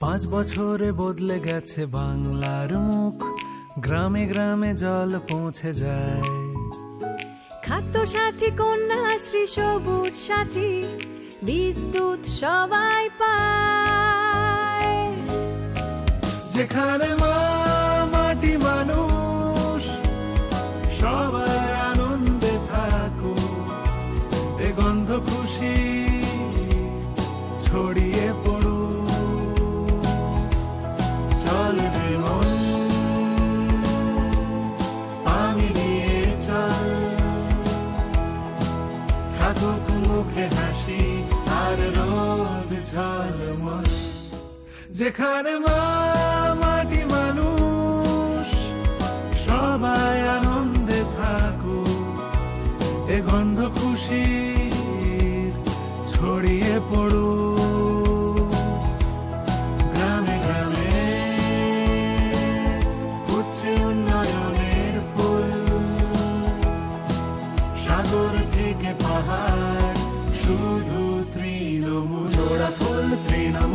পাঁচ বছরে বদলে গেছে বাংলার মুখ। গ্রামে গ্রামে জল পৌঁছে যায়। খাদ্য সাথী কন্যাশ্রী সবুজ সাথী বিদ্যুৎ সবাই পায়। যেখানে মা মাটি মানুষ সবাই থাকুক মুখে হাসি আর রোদ ঝলমল। যেখানে মা মাটি মানুষ সবাই সাগর থেকে পাহাড় শুধু তৃণমূল জোড়া ফুল তৃণমূল